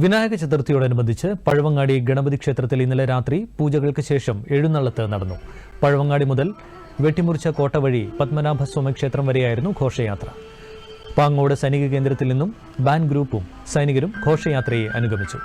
വിനായക ചതുർത്ഥിയോടനുബന്ധിച്ച് പഴവങ്ങാടി ഗണപതി ക്ഷേത്രത്തിൽ ഇന്നലെ രാത്രി പൂജകൾക്ക് ശേഷം എഴുന്നള്ളത്ത് നടന്നു. പഴവങ്ങാടി മുതൽ വെട്ടിമുറിച്ച കോട്ട വഴി പത്മനാഭസ്വാമി ക്ഷേത്രം വരെയായിരുന്നു ഘോഷയാത്ര. പാങ്ങോട് സൈനിക കേന്ദ്രത്തിൽ നിന്നും ബാൻ ഗ്രൂപ്പും സൈനികരും ഘോഷയാത്രയെ അനുഗമിച്ചു.